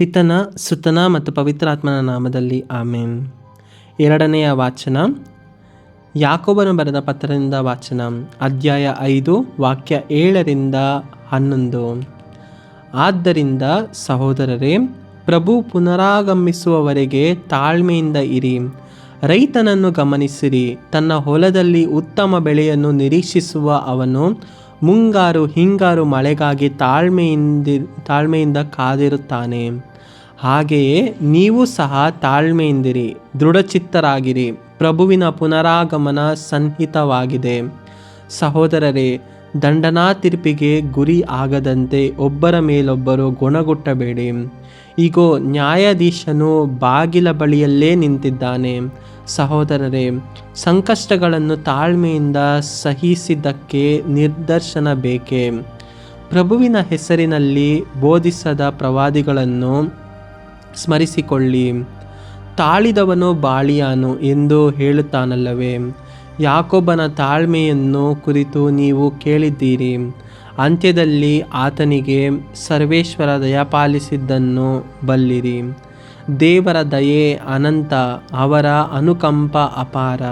ಪಿತನ, ಸುತನ ಮತ್ತು ಪವಿತ್ರಾತ್ಮನ ನಾಮದಲ್ಲಿ ಆಮೇನ್. ಎರಡನೆಯ ವಾಚನ, ಯಾಕೋಬನು ಬರೆದ ಪತ್ರದಿಂದ ವಾಚನ, ಅಧ್ಯಾಯ ಐದು, ವಾಕ್ಯ ಏಳರಿಂದ ಹನ್ನೊಂದು. ಆದ್ದರಿಂದ ಸಹೋದರರೇ, ಪ್ರಭು ಪುನರಾಗಮಿಸುವವರೆಗೆ ತಾಳ್ಮೆಯಿಂದ ಇರಿ. ರೈತನನ್ನು ಗಮನಿಸಿರಿ, ತನ್ನ ಹೊಲದಲ್ಲಿ ಉತ್ತಮ ಬೆಳೆಯನ್ನು ನಿರೀಕ್ಷಿಸುವ ಅವನು ಮುಂಗಾರು ಹಿಂಗಾರು ಮಳೆಗಾಗಿ ತಾಳ್ಮೆಯಿಂದ ತಾಳ್ಮೆಯಿಂದ ಕಾದಿರುತ್ತಾನೆ. ಹಾಗೆಯೇ ನೀವು ಸಹ ತಾಳ್ಮೆಯಿಂದಿರಿ, ದೃಢಚಿತ್ತರಾಗಿರಿ, ಪ್ರಭುವಿನ ಪುನರಾಗಮನ ಸನ್ನಿಹಿತವಾಗಿದೆ. ಸಹೋದರರೇ ದಂಡನಾ ತಿರ್ಪಿಗೆ ಗುರಿ ಆಗದಂತೆ ಒಬ್ಬರ ಮೇಲೊಬ್ಬರು ಗುಣಗುಟ್ಟಬೇಡಿ. ಈಗೋ ನ್ಯಾಯಾಧೀಶನು ಬಾಗಿಲ ಬಳಿಯಲ್ಲೇ ನಿಂತಿದ್ದಾನೆ. ಸಹೋದರರೇ, ಸಂಕಷ್ಟಗಳನ್ನು ತಾಳ್ಮೆಯಿಂದ ಸಹಿಸಿದ್ದಕ್ಕೆ ನಿರ್ದರ್ಶನ ಬೇಕೇ? ಪ್ರಭುವಿನ ಹೆಸರಿನಲ್ಲಿ ಬೋಧಿಸದ ಪ್ರವಾದಿಗಳನ್ನು ಸ್ಮರಿಸಿಕೊಳ್ಳಿ. ತಾಳಿದವನು ಬಾಳಿಯಾನು ಎಂದು ಹೇಳುತ್ತಾನಲ್ಲವೇ. ಯಾಕೊಬ್ಬನ ತಾಳ್ಮೆಯನ್ನು ಕುರಿತು ನೀವು ಕೇಳಿದ್ದೀರಿ. ಅಂತ್ಯದಲ್ಲಿ ಆತನಿಗೆ ಸರ್ವೇಶ್ವರ ದಯಪಾಲಿಸಿದ್ದನ್ನು ಬಲ್ಲಿರಿ. ದೇವರ ದಯೆ ಅನಂತ, ಅವರ ಅನುಕಂಪ ಅಪಾರ.